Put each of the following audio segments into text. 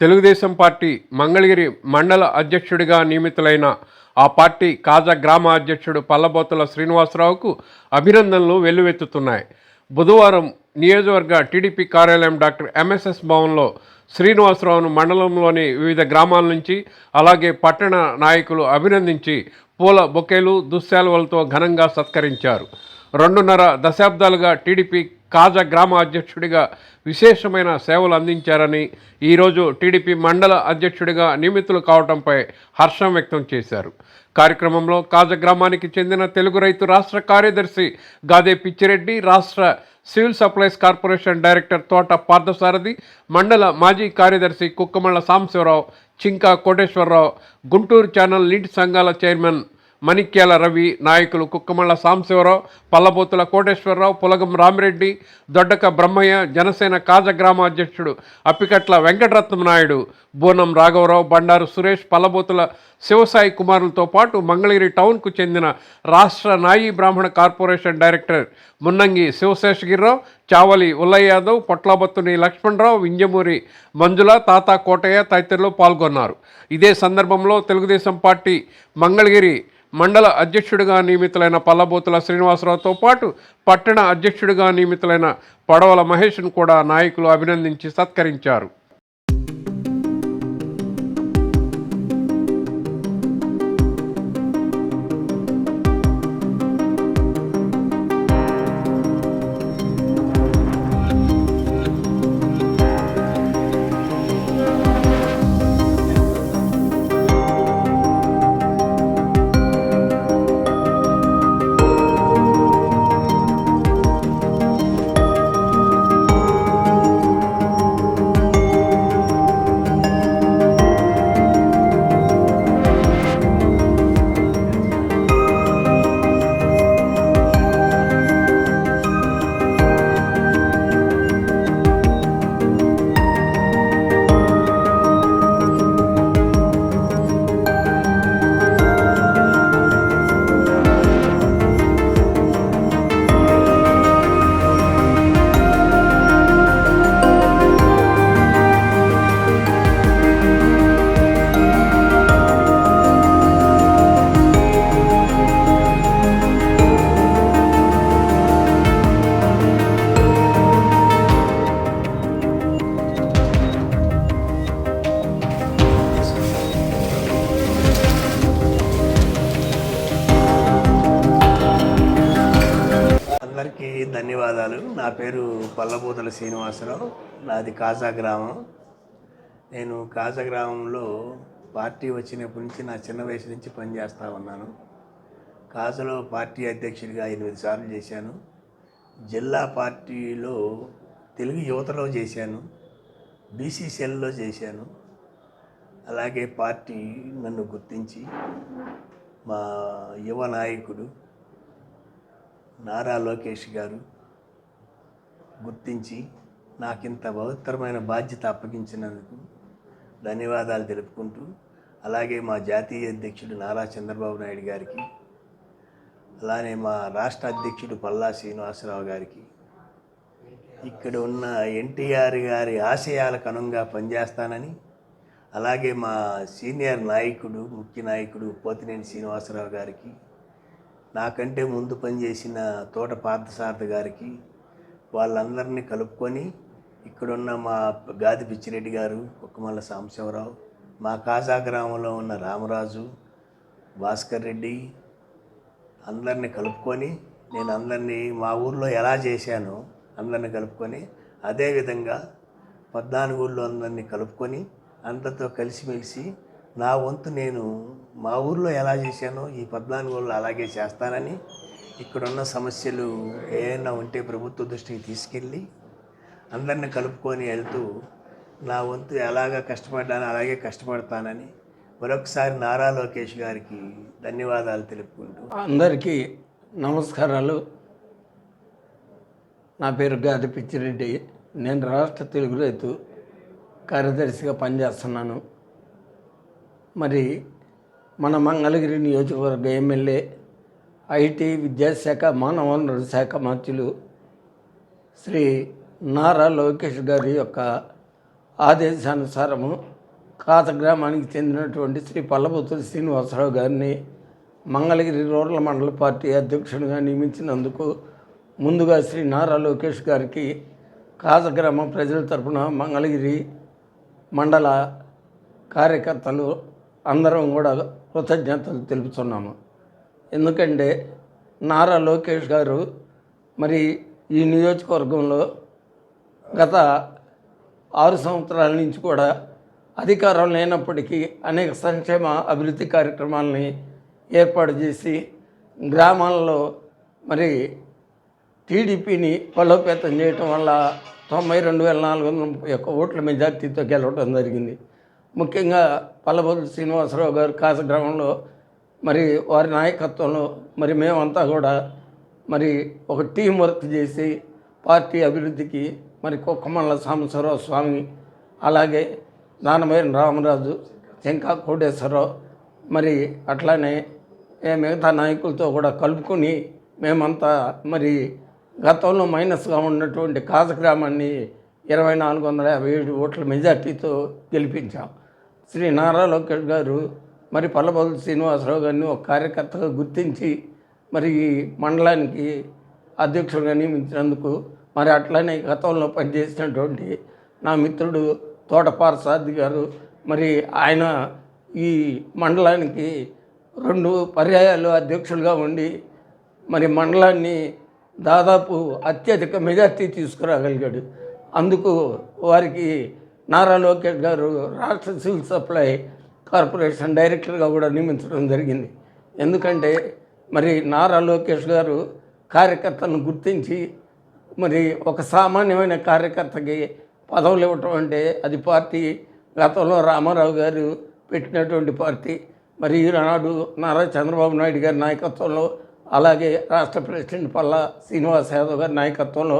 Telugu Desam party Mangalagiri మండల అధ్యక్షుడిగా నియమితులైన ఆ పార్టీ కాజా గ్రామ అధ్యక్షుడు పల్లబోతుల శ్రీనివాసరావుకు అభినందనలు వెల్లువెత్తుతున్నాయి. బుధవారం నియోజకవర్గ టీడీపీ కార్యాలయం డాక్టర్ ఎంఎస్ఎస్ భవన్లో శ్రీనివాసరావును మండలంలోని వివిధ గ్రామాల నుంచి అలాగే పట్టణ నాయకులు అభినందించి పూల బొకేలు దుశ్శాలువలతో ఘనంగా సత్కరించారు. రెండున్నర దశాబ్దాలుగా టీడీపీ కాజా గ్రామ అధ్యక్షుడిగా విశేషమైన సేవలు అందించారని ఈరోజు టీడీపీ మండల అధ్యక్షుడిగా నియమితులు కావడంపై హర్షం వ్యక్తం చేశారు. కార్యక్రమంలో కాజా గ్రామానికి చెందిన తెలుగు రైతు రాష్ట్ర కార్యదర్శి గాదే పిచ్చిరెడ్డి రాష్ట్ర సివిల్ సప్లైస్ కార్పొరేషన్ డైరెక్టర్ తోట పార్థసారథి మండల మాజీ కార్యదర్శి కుక్కమళ్ళ సాంబశివరావు చింకా కోటేశ్వరరావు గుంటూరు ఛానల్ నీటి సంఘాల చైర్మన్ మణిక్యాల రవి నాయకులు కుక్కమళ్ళ సాంబశివరావు పల్లబోతుల కోటేశ్వరరావు పులగం రామిరెడ్డి దొడ్డక బ్రహ్మయ్య జనసేన కాజగ్రామ అధ్యక్షుడు అప్పికట్ల వెంకటరత్నం నాయుడు బోనం రాఘవరావు బండారు సురేష్ పల్లబోతుల శివసాయి కుమారులతో పాటు మంగళగిరి టౌన్కు చెందిన రాష్ట్ర నాయి బ్రాహ్మణ కార్పొరేషన్ డైరెక్టర్ మున్నంగి శివశేషగిరిరావు చావలి ఉల్లయ్య యాదవ్ పొట్లబత్తుని లక్ష్మణరావు వింజమూరి మంజుల తాతా కోటయ్య తదితరులు పాల్గొన్నారు. ఇదే సందర్భంలో తెలుగుదేశం పార్టీ మంగళగిరి మండల అధ్యక్షుడిగా నియమితులైన పల్లబోతుల శ్రీనివాసరావుతో పాటు పట్టణ అధ్యక్షుడిగా నియమితులైన పడవల మహేష్ను కూడా నాయకులు అభినందించి సత్కరించారు. ధన్యవాదాలు. నా పేరు పల్లబూతల శ్రీనివాసరావు. నాది కాజా గ్రామం. నేను కాజా గ్రామంలో పార్టీ వచ్చినప్పటి నుంచి నా చిన్న వయసు నుంచి పనిచేస్తూ ఉన్నాను. కాజాలో పార్టీ అధ్యక్షుడిగా ఎనిమిది సార్లు చేశాను. జిల్లా పార్టీలో తెలుగు యువతలో చేశాను. బీసీసీఎల్లో చేశాను. అలాగే పార్టీ నన్ను గుర్తించి మా యువ నాయకుడు నారా లోకేష్ గారు గుర్తించి నాకింత బహుత్తరమైన బాధ్యత అప్పగించినందుకు ధన్యవాదాలు తెలుపుకుంటూ అలాగే మా జాతీయ అధ్యక్షుడు నారా చంద్రబాబు నాయుడు గారికి అలానే మా రాష్ట్ర అధ్యక్షుడు పల్లా శ్రీనివాసరావు గారికి ఇక్కడ ఉన్న ఎన్టీఆర్ గారి ఆశయాలకు అనుగుణంగా పనిచేస్తానని అలాగే మా సీనియర్ నాయకుడు ముఖ్య నాయకుడు పోతినేని శ్రీనివాసరావు గారికి నాకంటే ముందు పనిచేసిన తోట పార్థసారథి గారికి వాళ్ళందరినీ కలుపుకొని ఇక్కడున్న మా గాది పిచ్చిరెడ్డి గారు కుక్కమల్ల సాంబశివరావు మా కాజా గ్రామంలో ఉన్న రామరాజు భాస్కర్ రెడ్డి అందరినీ కలుపుకొని నేను అందరినీ మా ఊర్లో ఎలా చేశానో అందరినీ కలుపుకొని అదేవిధంగా పద్నాలుగు ఊళ్ళో అందరినీ కలుపుకొని అందరితో కలిసిమెలిసి నా వంతు నేను మా ఊర్లో ఎలా చేశానో ఈ పద్నాలుగు రోజులు అలాగే చేస్తానని ఇక్కడున్న సమస్యలు ఏమైనా ఉంటే ప్రభుత్వ దృష్టికి తీసుకెళ్ళి అందరిని కలుపుకొని వెళ్తూ నా వంతు ఎలాగ కష్టపడ్డానో అలాగే కష్టపడతానని మరొకసారి నారా లోకేష్ గారికి ధన్యవాదాలు తెలుపుకుంటూ. అందరికీ నమస్కారాలు. నా పేరు గాది పిచ్చిరెడ్డి. నేను రాష్ట్ర తెలుగు రైతు కార్యదర్శిగా పనిచేస్తున్నాను. మరి మన మంగళగిరి నియోజకవర్గ ఎమ్మెల్యే ఐటీ విద్యాశాఖ మానవ వనరుల శాఖ మంత్రులు శ్రీ నారా లోకేష్ గారి యొక్క ఆదేశానుసారము కాత గ్రామానికి చెందినటువంటి శ్రీ పల్లబుతులు శ్రీనివాసరావు గారిని మంగళగిరి రూరల్ మండల పార్టీ అధ్యక్షుడిగా నియమించినందుకు ముందుగా శ్రీ నారా లోకేష్ గారికి కాత గ్రామ ప్రజల తరపున మంగళగిరి మండల కార్యకర్తలు అందరం కూడా కృతజ్ఞతలు తెలుపుతున్నాము. ఎందుకంటే నారా లోకేష్ గారు మరి ఈ నియోజకవర్గంలో గత ఆరు సంవత్సరాల నుంచి కూడా అధికారం లేనప్పటికీ అనేక సంక్షేమ అభివృద్ధి కార్యక్రమాలని ఏర్పాటు చేసి గ్రామాల్లో మరి టీడీపీని బలోపేతం చేయటం వల్ల తొంభై రెండు వేల నాలుగు వందల ముప్పై ఒక్క ఓట్ల మెజార్టీతో గెలవడం జరిగింది. ముఖ్యంగా పల్లబోలు శ్రీనివాసరావు గారు కాసగ్రామంలో మరి వారి నాయకత్వంలో మరి మేమంతా కూడా మరి ఒక టీం వర్క్ చేసి పార్టీ అభివృద్ధికి మరి కుక్కమల్ల సాంబశివరావు స్వామి అలాగే నానమేరి రామరాజు శంకా కోటేశ్వరరావు మరి అట్లానే ఏ మిగతా నాయకులతో కూడా కలుపుకొని మేమంతా మరి గతంలో మైనస్గా ఉన్నటువంటి కాజ గ్రామాన్ని ఇరవై నాలుగు వందల యాభై ఏడు ఓట్ల మెజార్టీతో గెలిపించాం. శ్రీ నారా లోకేష్ గారు మరి పల్లబోలు శ్రీనివాసరావు గారిని ఒక కార్యకర్తగా గుర్తించి మరి ఈ మండలానికి అధ్యక్షుడిగా నియమించినందుకు మరి అట్లనే గతంలో పనిచేసినటువంటి నా మిత్రుడు తోటపార సారథి గారు మరి ఆయన ఈ మండలానికి రెండు పర్యాయాలు అధ్యక్షులుగా ఉండి మరి మండలాన్ని దాదాపు అత్యధిక మెజార్టీ తీసుకురాగలిగాడు. అందుకు వారికి నారా లోకేష్ గారు రాష్ట్ర సివిల్ సప్లై కార్పొరేషన్ డైరెక్టర్గా కూడా నియమించడం జరిగింది. ఎందుకంటే మరి నారా లోకేష్ గారు కార్యకర్తలను గుర్తించి మరి ఒక సామాన్యమైన కార్యకర్తకి పదవులు ఇవ్వటం అంటే అది పార్టీ గతంలో రామారావు గారు పెట్టినటువంటి పార్టీ. మరి ఈనాడు నారా చంద్రబాబు నాయుడు గారి నాయకత్వంలో అలాగే రాష్ట్ర ప్రెసిడెంట్ పల్లా శ్రీనివాస్ యాదవ్ గారి నాయకత్వంలో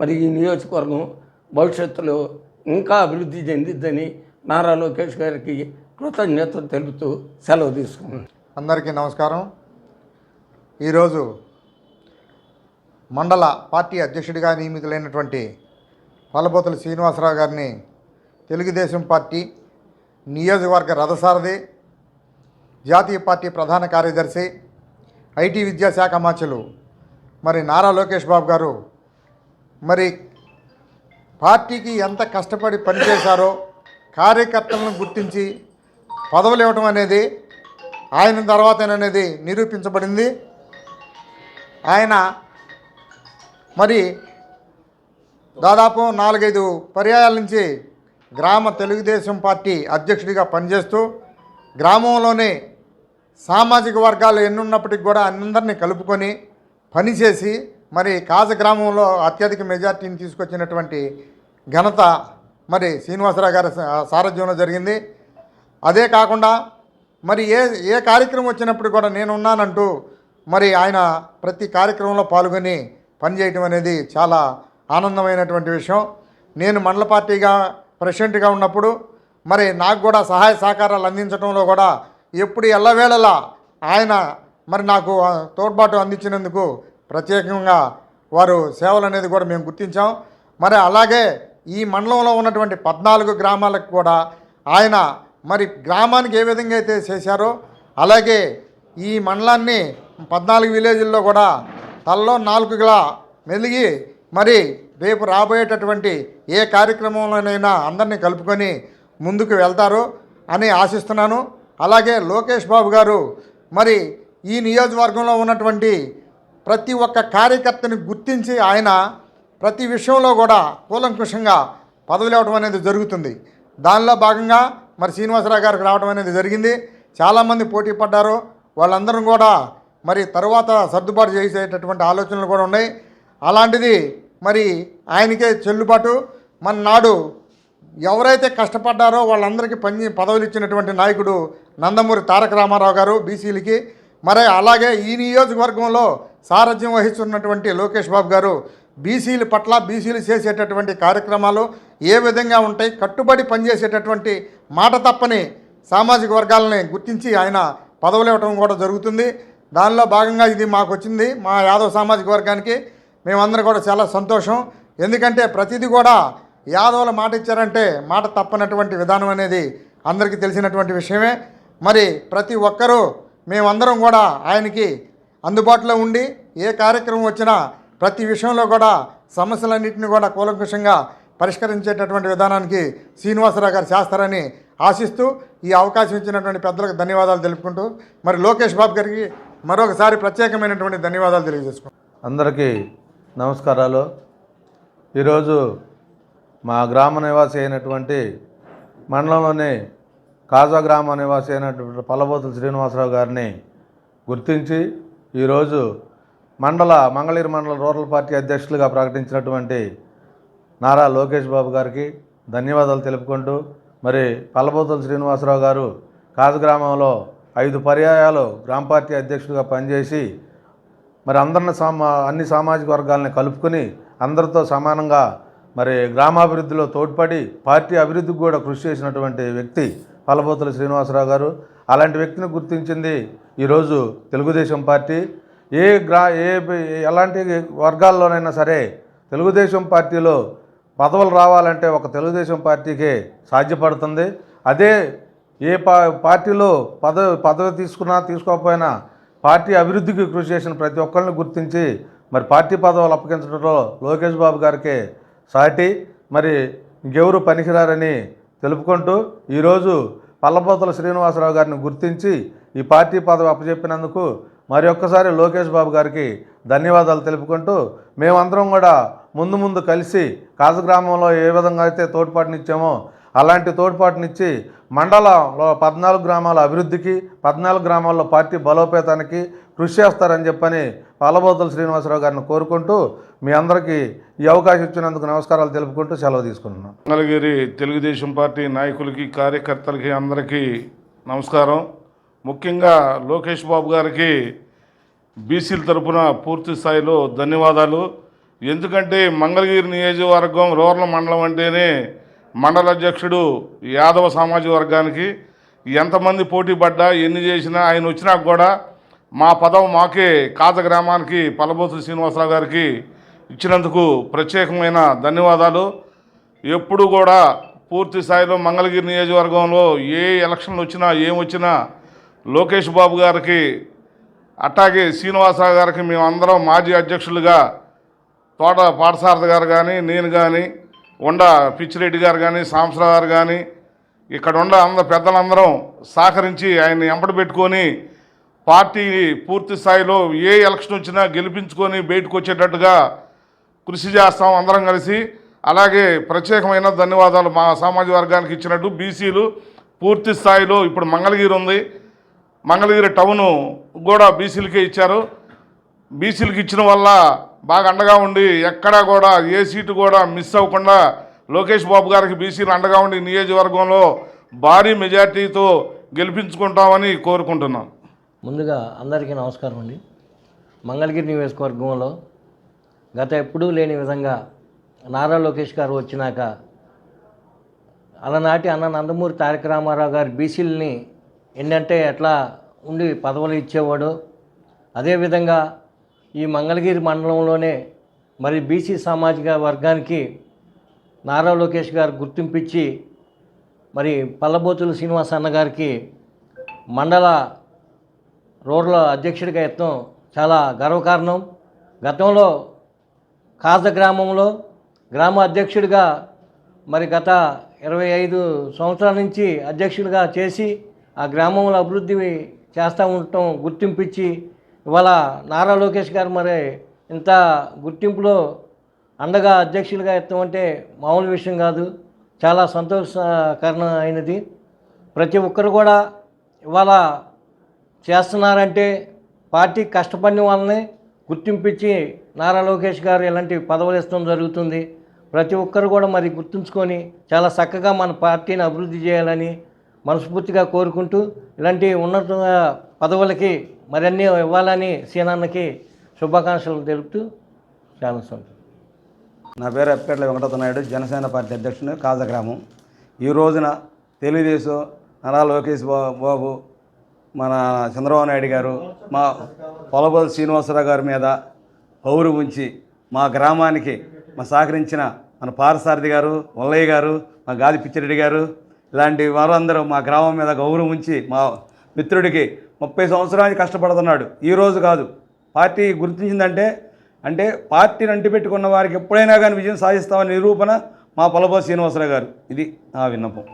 మరి ఈ నియోజకవర్గం భవిష్యత్తులో ఇంకా అభివృద్ధి చెందిద్దని నారా లోకేష్ గారికి కృతజ్ఞతలు తెలుపుతూ సెలవు తీసుకున్నాను. అందరికీ నమస్కారం. ఈరోజు మండల పార్టీ అధ్యక్షుడిగా నియమితులైనటువంటి పల్లబోతుల శ్రీనివాసరావు గారిని తెలుగుదేశం పార్టీ నియోజకవర్గ రథసారథి జాతీయ పార్టీ ప్రధాన కార్యదర్శి ఐటీ విద్యాశాఖ మాచులు మరి నారా లోకేష్ బాబు గారు మరి పార్టీకి ఎంత కష్టపడి పనిచేశారో కార్యకర్తలను గుర్తించి పదవులు ఇవ్వటం అనేది ఆయన తర్వాతనేది నిరూపించబడింది. ఆయన మరి దాదాపు నాలుగైదు పర్యాయాల నుంచి గ్రామ తెలుగుదేశం పార్టీ అధ్యక్షుడిగా పనిచేస్తూ గ్రామంలోని సామాజిక వర్గాలు ఎన్నున్నప్పటికి కూడా అందరినీ కలుపుకొని పనిచేసి మరి కాజ గ్రామంలో అత్యధిక మెజార్టీని తీసుకొచ్చినటువంటి ఘనత మరి శ్రీనివాసరావు గారి సారథ్యంలో జరిగింది. అదే కాకుండా మరి ఏ ఏ కార్యక్రమం వచ్చినప్పుడు కూడా నేను ఉన్నానంటూ మరి ఆయన ప్రతి కార్యక్రమంలో పాల్గొని పనిచేయటం అనేది చాలా ఆనందమైనటువంటి విషయం. నేను మండల పార్టీగా ప్రెసిడెంట్గా ఉన్నప్పుడు మరి నాకు కూడా సహాయ సహకారాలు అందించడంలో కూడా ఎప్పుడు ఎల్లవేళలా ఆయన మరి నాకు తోడ్పాటు అందించినందుకు ప్రత్యేకంగా వారు సేవలు అనేది కూడా మేము గుర్తించాం. మరి అలాగే ఈ మండలంలో ఉన్నటువంటి పద్నాలుగు గ్రామాలకు కూడా ఆయన మరి గ్రామానికి ఏ విధంగా అయితే చేశారో అలాగే ఈ మండలాన్ని పద్నాలుగు విలేజ్ల్లో కూడా తలలో నాలుగుగా మెలిగి మరి రేపు రాబోయేటటువంటి ఏ కార్యక్రమంలోనైనా అందరినీ కలుపుకొని ముందుకు వెళ్తారు అని ఆశిస్తున్నాను. అలాగే లోకేష్ బాబు గారు మరి ఈ నియోజకవర్గంలో ఉన్నటువంటి ప్రతి ఒక్క కార్యకర్తని గుర్తించి ఆయన ప్రతి విషయంలో కూడా కూలంకుషంగా పదవులు ఇవ్వడం అనేది జరుగుతుంది. దానిలో భాగంగా మరి శ్రీనివాసరావు గారికి రావడం అనేది జరిగింది. చాలామంది పోటీ పడ్డారు. వాళ్ళందరూ కూడా మరి తరువాత సర్దుబాటు చేసేటటువంటి ఆలోచనలు కూడా ఉన్నాయి. అలాంటిది మరి ఆయనకే చెల్లుబాటు. మన నాడు ఎవరైతే కష్టపడ్డారో వాళ్ళందరికీ పని పదవులు ఇచ్చినటువంటి నాయకుడు నందమూరి తారక రామారావు గారు బీసీలకి. మరి అలాగే ఈ నియోజకవర్గంలో సారథ్యం వహిస్తున్నటువంటి లోకేష్ బాబు గారు బీసీల పట్ల బీసీలు చేసేటటువంటి కార్యక్రమాలు ఏ విధంగా ఉంటాయి కట్టుబడి పనిచేసేటటువంటి మాట తప్పని సామాజిక వర్గాలని గుర్తించి ఆయన పదవులు ఇవ్వటం కూడా జరుగుతుంది. దానిలో భాగంగా ఇది మాకు వచ్చింది మా యాదవ్ సామాజిక వర్గానికి మేమందరం కూడా చాలా సంతోషం. ఎందుకంటే ప్రతిదీ కూడా యాదవుల మాట ఇచ్చారంటే మాట తప్పనటువంటి విధానం అనేది అందరికీ తెలిసినటువంటి విషయమే. మరి ప్రతి ఒక్కరూ మేమందరం కూడా ఆయనకి అందుబాటులో ఉండి ఏ కార్యక్రమం వచ్చినా ప్రతి విషయంలో కూడా సమస్యలన్నింటినీ కూడా కూలంకుషంగా పరిష్కరించేటటువంటి విధానానికి శ్రీనివాసరావు గారు చేస్తారని ఆశిస్తూ ఈ అవకాశం ఇచ్చినటువంటి పెద్దలకు ధన్యవాదాలు తెలుపుకుంటూ మరి లోకేష్ బాబు గారికి మరొకసారి ప్రత్యేకమైనటువంటి ధన్యవాదాలు తెలియజేసుకుంటాం అందరికీ నమస్కారాలు. ఈరోజు మా గ్రామ నివాసి అయినటువంటి మండలంలోని కాజా గ్రామ నివాసి అయినటువంటి పల్లబోతుల శ్రీనివాసరావు గారిని గుర్తించి ఈరోజు మండల మంగళగిరి మండల రూరల్ పార్టీ అధ్యక్షులుగా ప్రకటించినటువంటి నారా లోకేష్ బాబు గారికి ధన్యవాదాలు తెలుపుకుంటూ మరి పల్లబోతుల శ్రీనివాసరావు గారు కాజ గ్రామంలో ఐదు పర్యాయాలు గ్రామ పార్టీ అధ్యక్షుడిగా పనిచేసి మరి అందరిని సమా అన్ని సామాజిక వర్గాలని కలుపుకొని అందరితో సమానంగా మరి గ్రామాభివృద్ధిలో తోడ్పడి పార్టీ అభివృద్ధికి కూడా కృషి చేసినటువంటి వ్యక్తి పల్లబోతుల శ్రీనివాసరావు గారు. అలాంటి వ్యక్తిని గుర్తించింది ఈరోజు తెలుగుదేశం పార్టీ ఏ గ్రా ఏ ఎలాంటి వర్గాల్లోనైనా సరే తెలుగుదేశం పార్టీలో పదవులు రావాలంటే ఒక తెలుగుదేశం పార్టీకే సాధ్యపడుతుంది. అదే ఏ పా పార్టీలో పదవి పదవి తీసుకున్నా తీసుకోకపోయినా పార్టీ అభివృద్ధికి కృషి చేసిన ప్రతి ఒక్కరిని గుర్తించి మరి పార్టీ పదవులు అప్పగించడంలో లోకేష్ బాబు గారికి సాటి. మరి ఇంకెవరు పనికిరారని తెలుపుకుంటూ ఈరోజు పల్లపోతల శ్రీనివాసరావు గారిని గుర్తించి ఈ పార్టీ పదవి అప్పచెప్పినందుకు మరి ఒక్కసారి లోకేష్ బాబు గారికి ధన్యవాదాలు తెలుపుకుంటూ మేమందరం కూడా ముందు ముందు కలిసి కాజగ్రామంలో ఏ విధంగా అయితే తోడ్పాటునిచ్చామో అలాంటి తోడ్పాటునిచ్చి మండలంలో పద్నాలుగు గ్రామాల అభివృద్ధికి పద్నాలుగు గ్రామాల్లో పార్టీ బలోపేతానికి కృషి చేస్తారని చెప్పని పాలబోతుల శ్రీనివాసరావు గారిని కోరుకుంటూ మీ అందరికీ ఈ అవకాశం ఇచ్చినందుకు నమస్కారాలు తెలుపుకుంటూ సెలవు తీసుకుంటున్నాను మంగళగిరి తెలుగుదేశం పార్టీ నాయకులకి కార్యకర్తలకి అందరికీ నమస్కారం. ముఖ్యంగా లోకేష్ బాబు గారికి బీసీల తరఫున పూర్తి స్థాయిలో ధన్యవాదాలు. ఎందుకంటే మంగళగిరి నియోజకవర్గం రూరల్ మండలం అంటేనే మండల అధ్యక్షుడు యాదవ సామాజిక వర్గానికి ఎంతమంది పోటీ పడ్డా ఎన్ని చేసినా ఆయన వచ్చినా కూడా మా పదం మాకే కాత గ్రామానికి పల్లబోతు శ్రీనివాసరావు గారికి ఇచ్చినందుకు ప్రత్యేకమైన ధన్యవాదాలు. ఎప్పుడు కూడా పూర్తి స్థాయిలో మంగళగిరి నియోజకవర్గంలో ఏ ఎలక్షన్లు వచ్చినా ఏం వచ్చినా లోకేష్ బాబు గారికి అట్లాగే శ్రీనివాసరావు గారికి మేమందరం మాజీ అధ్యక్షులుగా తోట పాఠశారద గారు కానీ నేను కానీ ఉండ పిచ్చిరెడ్డి గారు కానీ సాంసరావు గారు కానీ ఇక్కడ ఉండ అందరు పెద్దలందరం సహకరించి ఆయన్ని ఎంపటి పెట్టుకొని పార్టీ పూర్తి స్థాయిలో ఏ ఎలక్షన్ వచ్చినా గెలిపించుకొని బయటకు వచ్చేటట్టుగా కృషి చేస్తాం అందరం కలిసి. అలాగే ప్రత్యేకమైన ధన్యవాదాలు మా సామాజిక వర్గానికి ఇచ్చినట్టు బీసీలు పూర్తి స్థాయిలో ఇప్పుడు మంగళగిరి ఉంది. మంగళగిరి టౌను కూడా బీసీలకే ఇచ్చారు. బీసీలకు ఇచ్చిన వల్ల బాగా అండగా ఉండి ఎక్కడా కూడా ఏ సీటు కూడా మిస్ అవ్వకుండా లోకేష్ బాబు గారికి బీసీలు అండగా ఉండి నియోజకవర్గంలో భారీ మెజార్టీతో గెలిపించుకుంటామని కోరుకుంటున్నాం. ముందుగా అందరికీ నమస్కారం అండి. మంగళగిరి నియోజకవర్గంలో గత ఎప్పుడూ లేని విధంగా నారా లోకేష్ గారు వచ్చినాక అలనాటి అన్న నందమూరి తారక రామారావు గారు బీసీలని ఏంటంటే ఎట్లా ఉండి పదవులు ఇచ్చేవాడు అదేవిధంగా ఈ మంగళగిరి మండలంలోనే మరి బీసీ సామాజిక వర్గానికి నారా లోకేష్ గారు గుర్తింపిచ్చి మరి పల్లబోతుల శ్రీనివాస్ అన్న గారికి మండల రోడ్ల అధ్యక్షుడిగా ఎత్తడం చాలా గర్వకారణం. గతంలో కాజ గ్రామంలో గ్రామ అధ్యక్షుడిగా మరి గత ఇరవై ఐదు సంవత్సరాల నుంచి అధ్యక్షుడిగా చేసి ఆ గ్రామంలో అభివృద్ధి చేస్తూ ఉండటం గుర్తింపిచ్చి ఇవాళ నారా లోకేష్ గారు మరి ఇంత గుర్తింపులో అండగా అధ్యక్షులుగా ఎత్తామంటే మామూలు విషయం కాదు. చాలా సంతోషకరణ అయినది. ప్రతి ఒక్కరు కూడా ఇవాళ చేస్తున్నారంటే పార్టీ కష్టపడిన వాళ్ళని గుర్తింపించి నారా లోకేష్ గారు ఇలాంటి పదవులు ఇస్తాం జరుగుతుంది. ప్రతి ఒక్కరు కూడా మరి గుర్తుంచుకొని చాలా చక్కగా మన పార్టీని అభివృద్ధి చేయాలని మనస్ఫూర్తిగా కోరుకుంటూ ఇలాంటి ఉన్నత పదవులకి మరన్నీ ఇవ్వాలని సీనాన్నకి శుభాకాంక్షలు తెలుపుతూ చాలా సంతోషం నా పేరు అప్పేట్ల వెంకటరత్న నాయుడు జనసేన పార్టీ అధ్యక్షుడు కాజగ్రామం ఈ రోజున తెలుగుదేశం నారా లోకేష్ బాబు మన చంద్రబాబు నాయుడు గారు మా పొలబోల్ శ్రీనివాసరావు గారి మీద పౌరు ఉంచి మా గ్రామానికి మా సహకరించిన మన పారసారథి గారు మల్లయ్య గారు మా గాది పిచ్చిరెడ్డి గారు ఇలాంటి వారందరూ మా గ్రామం మీద గౌరవం ఉంచి మా మిత్రుడికి ముప్పై సంవత్సరానికి కష్టపడుతున్నాడు. ఈరోజు కాదు. పార్టీ గుర్తించిందంటే అంటే పార్టీని అంటిపెట్టుకున్న వారికి ఎప్పుడైనా కానీ విజయం సాధిస్తామని నిరూపణ మా పొలబో శ్రీనివాసరావు గారు. ఇది నా విన్నపం.